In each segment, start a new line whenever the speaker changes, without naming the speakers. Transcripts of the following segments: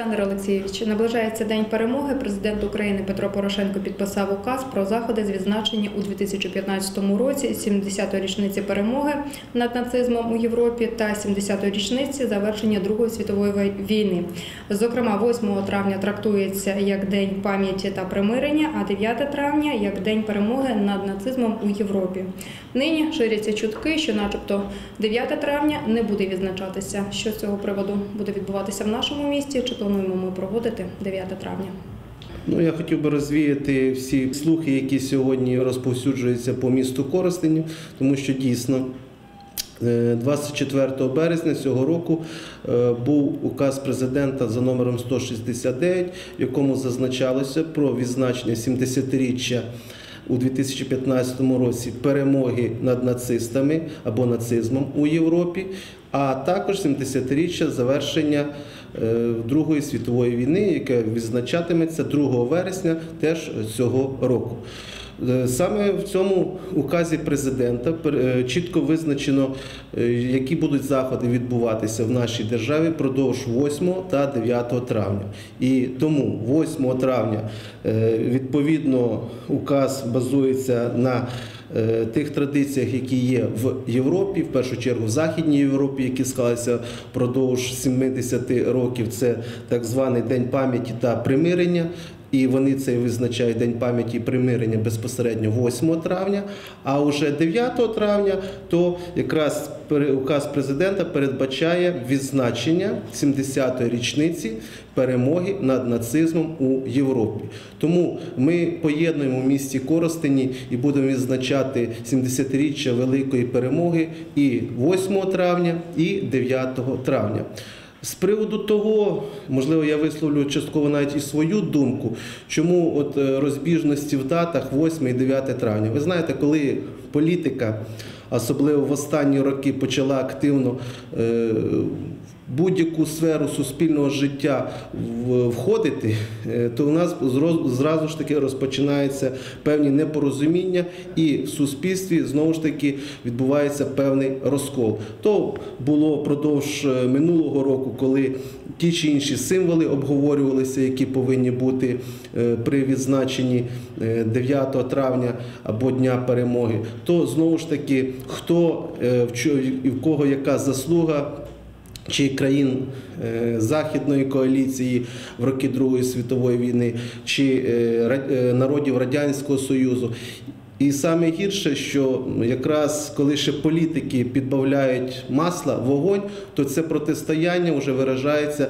Олександр Олексійович, наближається день перемоги. Президент України Петро Порошенко підписав указ про заходи з відзначення у 2015 році 70-ї річниці перемоги над нацизмом у Європі та 70-ї річниці завершення Другої світової війни. Зокрема, 8 травня трактується як День пам'яті та примирення, а 9 травня як День перемоги над нацизмом у Європі. Нині ширяться чутки, що, начебто, 9 травня не буде відзначатися. Що з цього приводу буде відбуватися в нашому місті? Чи плануємо ми проводити 9 травня?
Ну, я хотів би розвіяти всі слухи, які сьогодні розповсюджуються по місту Коростенів, тому що дійсно. е, 24 березня цього року е, був указ президента за номером 169, в якому зазначалося про відзначення 70-річчя у 2015 році перемоги над нацистами або нацизмом у Європі, а також 70-річчя завершення е, Другої світової війни, яке відзначатиметься 2 вересня теж цього року. Е, Саме в цьому указі президента е, чітко визначено, е, які будуть заходи відбуватися в нашій державі впродовж 8 та 9 травня. І тому 8 травня е, відповідно указ базується на е, тих традиціях, які є в Європі, в першу чергу в Західній Європі, які склалися впродовж 70 років. Це так званий День пам'яті та примирення. І вони це визначають День пам'яті примирення безпосередньо 8 травня. А вже 9 травня то якраз указ президента передбачає відзначення 70-ї річниці перемоги над нацизмом у Європі. Тому ми поєднуємо в місті Коростені і будемо відзначати 70-річчя великої перемоги і 8 травня, і 9 травня. З приводу того, можливо, я висловлю частково навіть і свою думку, чому от е, розбіжності в датах 8 і 9 травня. Ви знаєте, коли політика, особливо в останні роки, почала активно е, будь-яку сферу суспільного життя входити, е, то у нас зразу ж таки розпочинаються певні непорозуміння, і в суспільстві знову ж таки відбувається певний розкол. То було впродовж е, минулого року, коли ті чи інші символи обговорювалися, які повинні бути е, при відзначенні е, 9 травня або Дня перемоги, то знову ж таки, хто в чо- і в кого яка заслуга чи країн е, Західної коаліції в роки Другої світової війни, чи е, е, народів Радянського Союзу. І саме гірше, що якраз коли ще політики підбавляють масла вогонь, то це протистояння вже виражається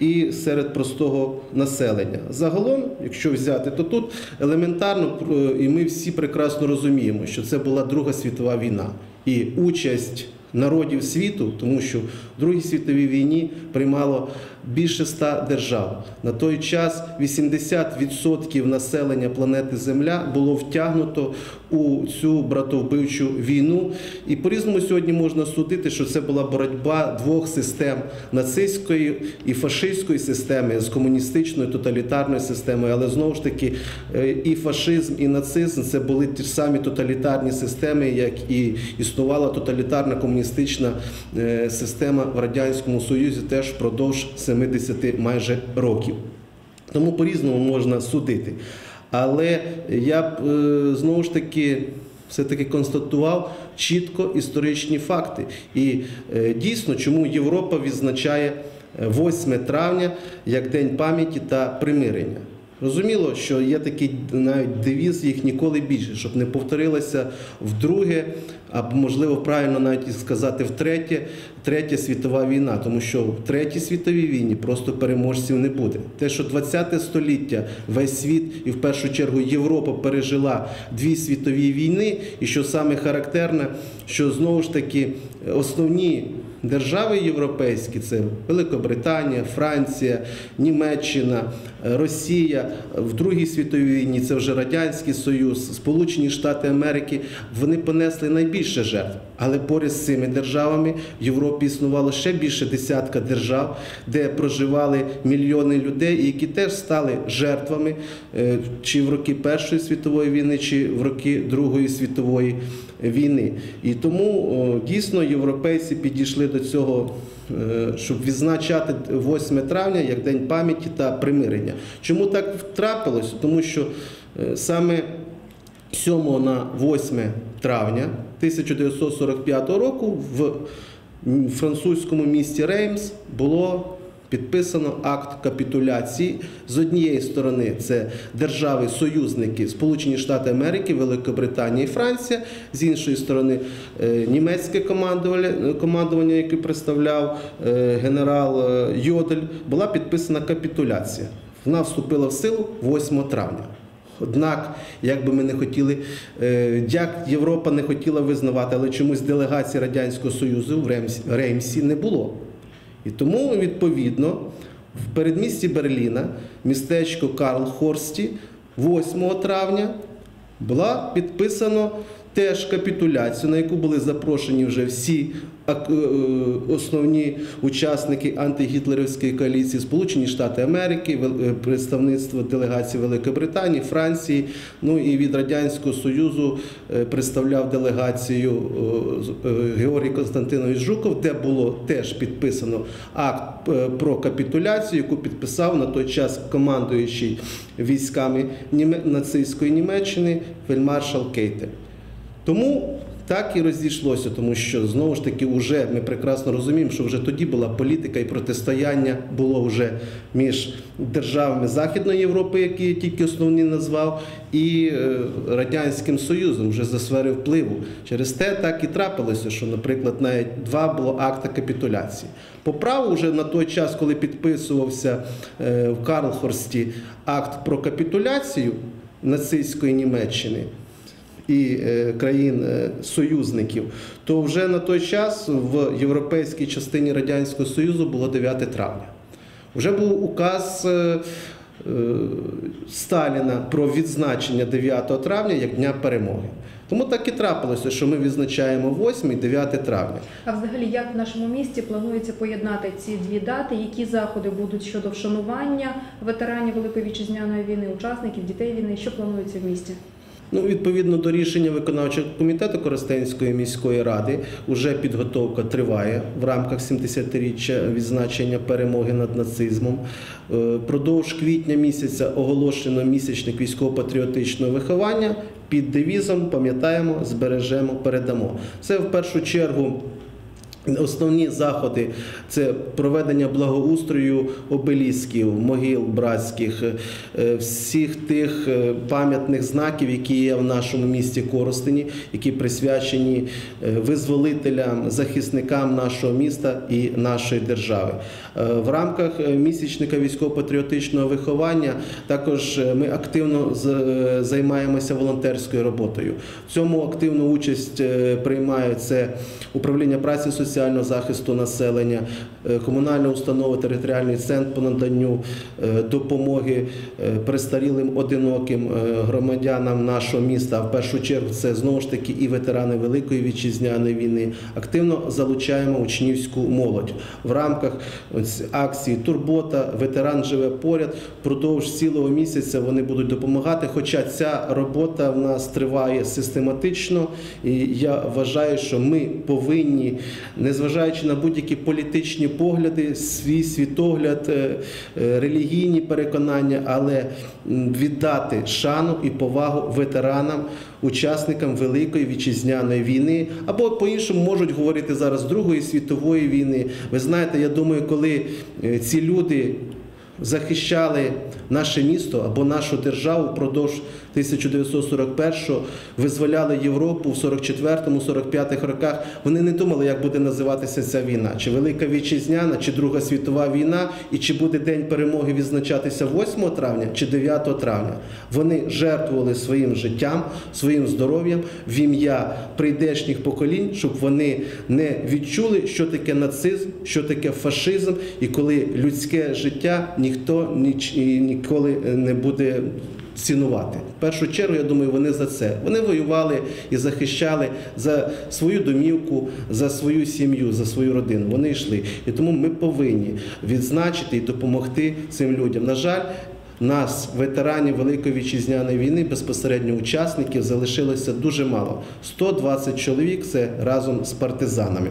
і серед простого населення. Загалом, якщо взяти, то тут елементарно і ми всі прекрасно розуміємо, що це була Друга світова війна і участь народів світу, тому що в Другій світовій війні приймало більше ста держав. На той час 80% населення планети Земля було втягнуто у цю братовбивчу війну. І по-різному сьогодні можна судити, що це була боротьба двох систем нацистської і фашистської системи з комуністичною тоталітарною системою. Але знову ж таки, е, і фашизм, і нацизм це були ті ж самі тоталітарні системи, як і існувала тоталітарна комуністична е, система в радянському союзі теж впродовж 70 майже років. Тому по-різному можна судити. Але я б е, знову ж таки все-таки констатував чітко історичні факти. І е, дійсно, чому Європа відзначає е, 8 травня як День пам'яті та примирення. Розуміло, що є такий навіть девіз їх ніколи більше, щоб не повторилося вдруге, або можливо правильно навіть сказати втретє, третя світова війна, тому що в третій світовій війні просто переможців не буде. Те, що 20 століття весь світ і в першу чергу Європа пережила дві світові війни, і що саме характерне, що знову ж таки основні держави європейські це Великобританія, Франція, Німеччина, Росія в Другій світовій війні це вже Радянський Союз, Сполучені Штати Америки. Вони понесли найбільше жертв. Але поряд з цими державами в Європі існувало ще більше десятка держав, де проживали мільйони людей, які теж стали жертвами е, чи в роки Першої світової війни, чи в роки Другої світової війни. І тому дійсно європейці підійшли до цього щоб відзначати 8 травня як День пам'яті та примирення. Чому так трапилось? Тому що е, саме 7 на 8 травня 1945 року в французькому місті Реймс було підписано акт капітуляції. З однієї сторони це держави-союзники Сполучені Штати Америки, Великобританія і Франція, з іншої сторони е, німецьке командування, яке представляв е, генерал е, Йодель, була підписана капітуляція. Вона вступила в силу 8 травня. Однак, як би ми не хотіли, як Європа не хотіла визнавати, але чомусь делегації Радянського Союзу в Реймсі не було. І тому, відповідно, в передмісті Берліна, містечко Карлхорсті, 8 травня була підписано теж капітуляцію, на яку були запрошені вже всі е, основні учасники антигітлерівської коаліції Сполучені Штати Америки, е, представництво делегації Великої Британії, Франції. Ну і від Радянського Союзу е, представляв делегацію Георгій Константинович Жуков, де було теж підписано акт про капітуляцію, яку підписав на той час командуючий військами нацистської Німеччини фельдмаршал Кейтель. Тому так і розійшлося, тому що знову ж таки, вже ми прекрасно розуміємо, що вже тоді була політика і протистояння було вже між державами Західної Європи, які я тільки основні назвав, і е, Радянським Союзом вже за сфери впливу. Через те так і трапилося, що, наприклад, навіть два було акти капітуляції. По праву, вже на той час, коли підписувався е, в Карлхорсті акт про капітуляцію нацистської Німеччини і е, країн е, союзників, то вже на той час в європейській частині Радянського Союзу було 9 травня. Вже був указ е, Сталіна про відзначення 9 травня як Дня перемоги. Тому так і трапилося, що ми відзначаємо 8 і 9 травня.
А взагалі, як в нашому місті планується поєднати ці дві дати? Які заходи будуть щодо вшанування ветеранів Великої вітчизняної війни, учасників дітей війни? Що планується в місті?
Ну, відповідно до рішення виконавчого комітету Коростенської міської ради, вже підготовка триває в рамках 70-річчя відзначення перемоги над нацизмом. Е, Продовж квітня місяця оголошено місячник військово-патріотичного виховання під девізом Пам'ятаємо, збережемо, передамо. Це в першу чергу. Основні заходи це проведення благоустрою обелісків, могил братських, е, всіх тих е, пам'ятних знаків, які є в нашому місті Коростені, які присвячені е, визволителям, захисникам нашого міста і нашої держави. В рамках місячника військово-патріотичного виховання також ми активно займаємося волонтерською роботою. В цьому активну участь приймає це управління праці і соціального захисту населення, комунальна установа, територіальний центр по наданню е, допомоги е, престарілим одиноким е, громадянам нашого міста. В першу чергу це знову ж таки і ветерани Великої вітчизняної війни. Активно залучаємо учнівську молодь в рамках акції Турбота, ветеран живе поряд. Впродовж цілого місяця вони будуть допомагати. Хоча ця робота в нас триває систематично, і я вважаю, що ми повинні, незважаючи на будь-які політичні погляди, свій світогляд, е, е, релігійні переконання, але віддати шану і повагу ветеранам, учасникам Великої вітчизняної війни, або по-іншому можуть говорити зараз Другої світової війни. Ви знаєте, я думаю, коли е, ці люди захищали наше місто або нашу державу впродовж 1941-го, визволяли Європу в 44-45 роках. Вони не думали, як буде називатися ця війна, чи Велика Вітчизняна, чи Друга світова війна, і чи буде День перемоги відзначатися 8 травня чи 9 травня. Вони жертвували своїм життям, своїм здоров'ям в ім'я прийдешніх поколінь, щоб вони не відчули, що таке нацизм, що таке фашизм, і коли людське життя ніхто ніч і ніколи не буде цінувати. В першу чергу, я думаю, вони за це. Вони воювали і захищали за свою домівку, за свою сім'ю, за свою родину. Вони йшли. І тому ми повинні відзначити і допомогти цим людям. На жаль, нас, ветеранів Великої вітчизняної війни, безпосередньо учасників, залишилося дуже мало. 120 чоловік це разом з партизанами.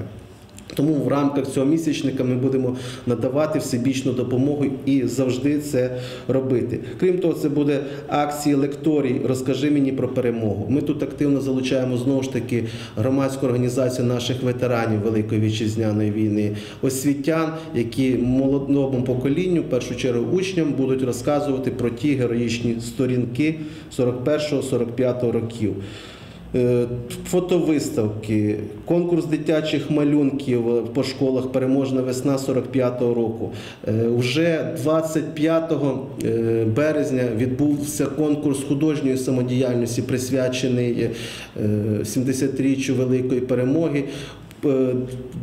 Тому в рамках цього місячника ми будемо надавати всебічну допомогу і завжди це робити. Крім того, це буде акції лекторій Розкажи мені про перемогу. Ми тут активно залучаємо знову ж таки громадську організацію наших ветеранів Великої вітчизняної війни, освітян, які молодому поколінню, в першу чергу учням, будуть розказувати про ті героїчні сторінки 41-45 років. Е, Фотовиставки, конкурс дитячих малюнків е, по школах Переможна весна 45-го року. Е, Уже 25 е, березня відбувся конкурс художньої самодіяльності, присвячений е, 70-річчю Великої перемоги. Е,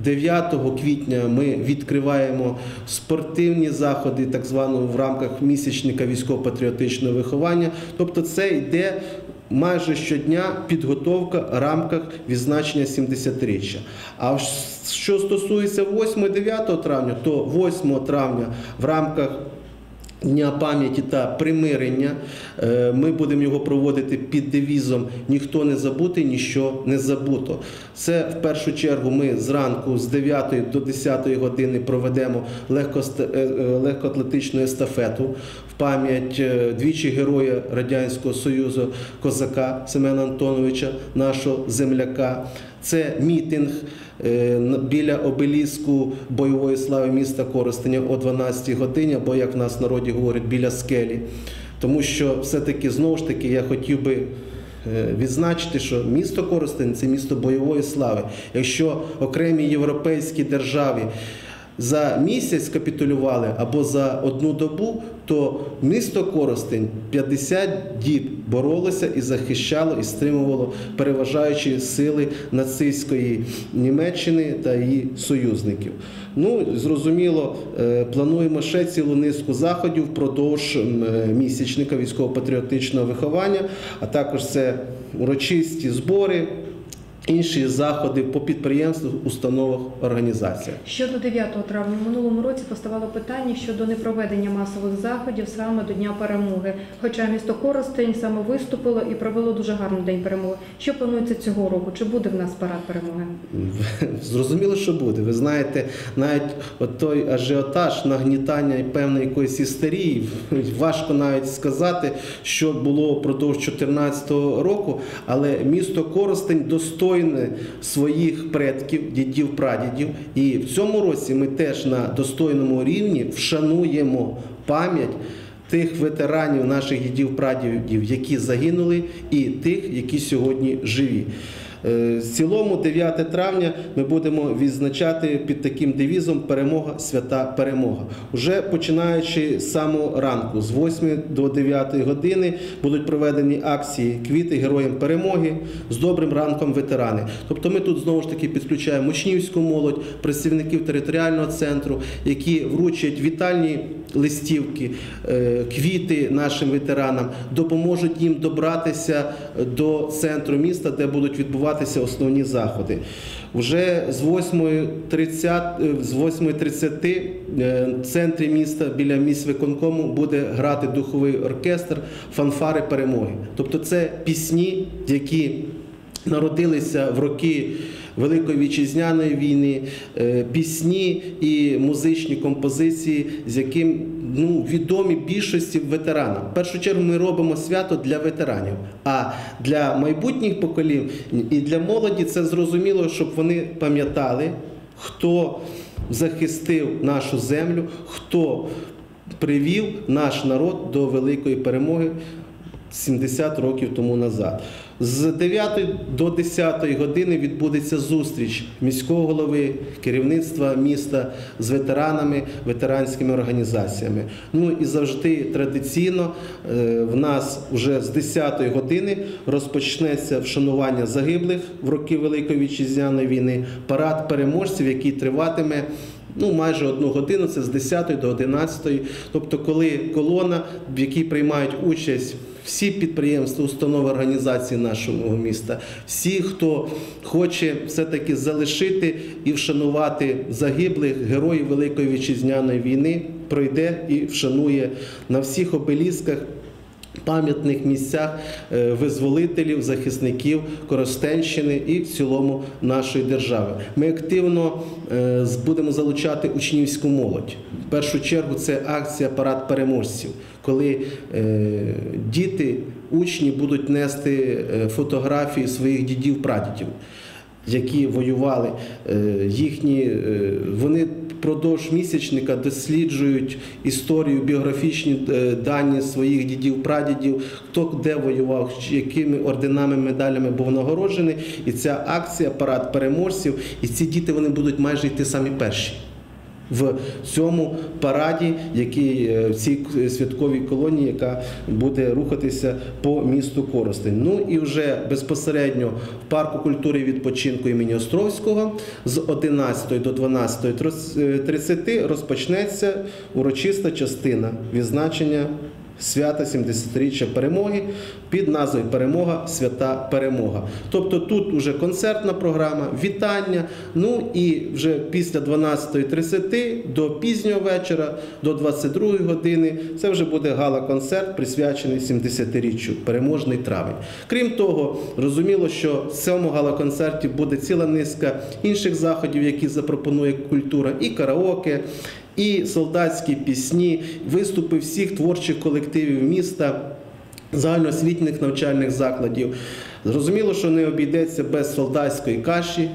9 квітня ми відкриваємо спортивні заходи, так звано в рамках місячника військово-патріотичного виховання. Тобто, це йде майже щодня підготовка в рамках відзначення 70-річчя. А що стосується 8-9 травня, то 8 травня в рамках Дня пам'яті та примирення. Е, Ми будемо його проводити під девізом Ніхто не забути, ніщо не забуто. Це в першу чергу ми зранку з 9 до 10 години проведемо е, е, легкоатлетичну естафету в пам'ять двічі героя Радянського Союзу козака Семена Антоновича, нашого земляка. Це мітинг е, біля обеліску бойової слави міста Коростеня о 12 годині, або як в нас в народі говорять, біля скелі. Тому що все-таки знову ж таки я хотів би е, відзначити, що місто Коростень це місто бойової слави. Якщо окремі європейські держави за місяць капітулювали або за одну добу, то місто Коростень 50 діб боролося і захищало і стримувало переважаючі сили нацистської Німеччини та її союзників. Ну, зрозуміло, е, плануємо ще цілу низку заходів впродовж е, місячника військово-патріотичного виховання, а також це урочисті збори. Інші заходи по підприємствах, установах, організаціях.
Щодо 9 травня в минулому році поставало питання щодо непроведення масових заходів саме до Дня перемоги. Хоча місто Коростень саме виступило і провело дуже гарний день перемоги. Що планується цього року? Чи буде в нас парад перемоги?
Зрозуміло, що буде. Ви знаєте, навіть от той ажіотаж, нагнітання певної якоїсь істерії, важко навіть сказати, що було впродовж 2014 року, але місто Коростень достойне своїх предків, дідів, прадідів. І в цьому році ми теж на достойному рівні вшануємо пам'ять. Тих ветеранів наших дідів прадідів, які загинули, і тих, які сьогодні живі. Е, В цілому, 9 травня ми будемо відзначати під таким девізом Перемога, свята перемога. Уже починаючи з самого ранку, з 8 до 9 години, будуть проведені акції Квіти героям перемоги з добрим ранком ветерани. Тобто ми тут знову ж таки підключаємо учнівську молодь, працівників територіального центру, які вручать вітальні листівки, е, квіти нашим ветеранам, допоможуть їм добратися до центру міста, де будуть відбуватися основні заходи. Вже з 8.30 е, з 8.30 е, в центрі міста біля міськвиконкому буде грати духовий оркестр фанфари перемоги. Тобто це пісні, які народилися в роки Великої вітчизняної війни, е, пісні і музичні композиції, з яким ну, відомі більшості ветеранам. В першу чергу ми робимо свято для ветеранів, а для майбутніх поколінь і для молоді це зрозуміло, щоб вони пам'ятали, хто захистив нашу землю, хто привів наш народ до великої перемоги 70 років тому назад. З 9 до 10 години відбудеться зустріч міського голови, керівництва міста з ветеранами, ветеранськими організаціями. Ну і завжди традиційно е, в нас вже з 10 години розпочнеться вшанування загиблих в роки Великої вітчизняної війни, парад переможців, який триватиме. Ну, майже одну годину, це з 10 до 11. Тобто, коли колона, в якій приймають участь всі підприємства, установи організації нашого міста, всі, хто хоче все-таки залишити і вшанувати загиблих героїв Великої вітчизняної війни, пройде і вшанує на всіх обелісках пам'ятних місцях е, визволителів, захисників Коростенщини і в цілому нашої держави. Ми активно е, будемо залучати учнівську молодь. В першу чергу це акція Парад переможців, коли е, діти, учні будуть нести фотографії своїх дідів, прадідів які воювали, їхні вони впродовж місячника досліджують історію, біографічні е, дані своїх дідів, прадідів, хто де воював, якими орденами, медалями був нагороджений. І ця акція парад переможців, і ці діти вони будуть майже йти самі перші. В цьому параді, який е, в цій святковій колонії, яка буде рухатися по місту Коростень. Ну і вже безпосередньо в парку культури і відпочинку імені Островського з 11 до 12.30 розпочнеться урочиста частина відзначення свята 70-річчя перемоги під назвою Перемога, свята перемога. Тобто тут вже концертна програма, вітання. Ну і вже після 12.30 до пізнього вечора, до 22 години, це вже буде гала-концерт, присвячений 70-річчю переможний травень. Крім того, розуміло, що в цьому гала-концерті буде ціла низка інших заходів, які запропонує культура, і караоке. І солдатські пісні, виступи всіх творчих колективів міста, загальноосвітніх навчальних закладів. Зрозуміло, що не обійдеться без солдатської каші,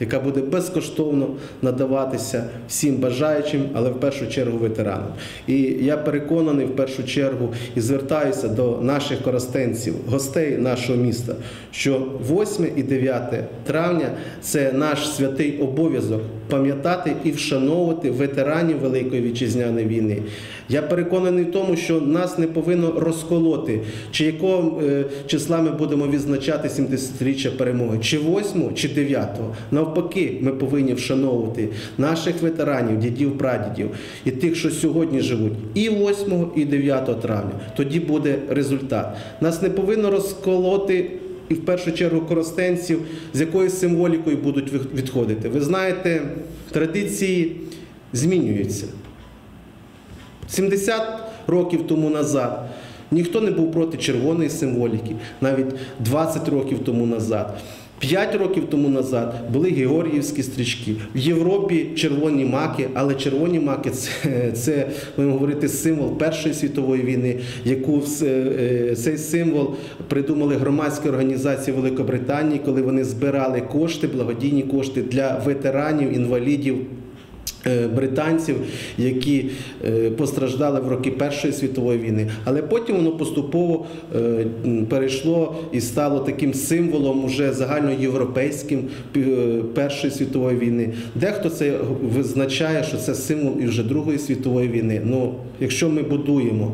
яка буде безкоштовно надаватися всім бажаючим, але в першу чергу ветеранам. І я переконаний в першу чергу і звертаюся до наших коростенців, гостей нашого міста, що 8 і 9 травня це наш святий обов'язок пам'ятати і вшановувати ветеранів Великої вітчизняної війни. Я переконаний в тому, що нас не повинно розколоти, чи якого е, числа ми будемо відзначати 70-річчя перемоги, чи 8, чи 9. Навпаки, ми повинні вшановувати наших ветеранів, дідів, прадідів і тих, що сьогодні живуть, і 8, і 9 травня. Тоді буде результат. Нас не повинно розколоти. І в першу чергу коростенців, з якою символікою будуть відходити. Ви знаєте, традиції змінюються. 70 років тому назад ніхто не був проти червоної символіки, навіть 20 років тому назад. 5 років тому назад були георгіївські стрічки. В Європі червоні маки, але червоні маки це, будемо говорити, символ Першої світової війни, яку вс- е, цей символ придумали громадські організації Великобританії, коли вони збирали кошти, благодійні кошти для ветеранів, інвалідів. Е, Британців, які е, постраждали в роки Першої світової війни, але потім воно поступово е, перейшло і стало таким символом уже загальноєвропейським Першої світової війни. Дехто це визначає, що це символ і вже Другої світової війни. Ну, якщо ми будуємо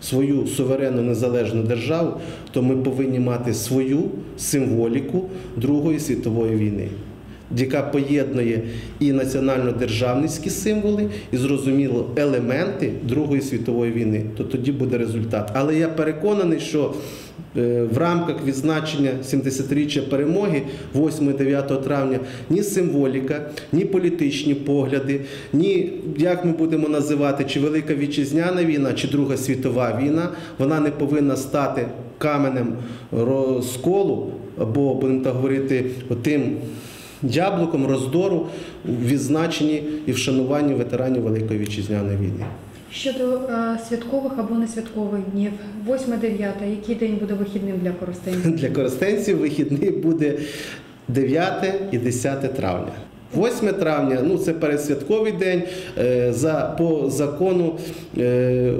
свою суверенну незалежну державу, то ми повинні мати свою символіку Другої світової війни яка поєднує і національно-державницькі символи, і зрозуміло елементи Другої світової війни, то тоді буде результат. Але я переконаний, що е, в рамках відзначення 70-річчя перемоги 8-9 травня ні символіка, ні політичні погляди, ні як ми будемо називати, чи Велика Вітчизняна війна, чи Друга світова війна, вона не повинна стати каменем розколу, або будемо так говорити, тим яблуком роздору в відзначенні і вшануванні ветеранів Великої вітчизняної війни.
Щодо е, святкових або несвяткових днів, 8-9, який день буде вихідним для коростенців?
Для користенців вихідний буде 9 і 10 травня. 8 травня ну це передсвятковий день. Е, За, по закону е,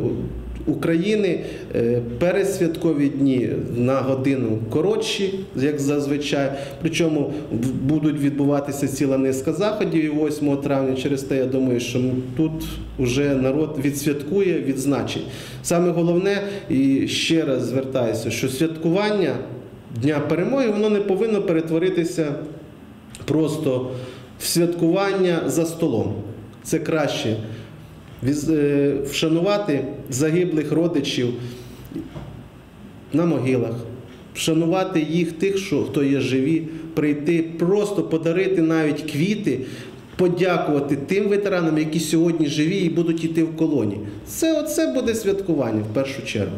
України е, передсвяткові дні на годину коротші, як зазвичай. Причому будуть відбуватися ціла низка заходів і 8 травня. Через те я думаю, що тут вже народ відсвяткує, відзначить. Саме головне, і ще раз звертаюся, що святкування Дня перемоги воно не повинно перетворитися просто в святкування за столом. Це краще вшанувати загиблих родичів на могилах, вшанувати їх тих, що хто є живі, прийти, просто подарити навіть квіти, подякувати тим ветеранам, які сьогодні живі і будуть йти в колоні. Це оце буде святкування в першу чергу.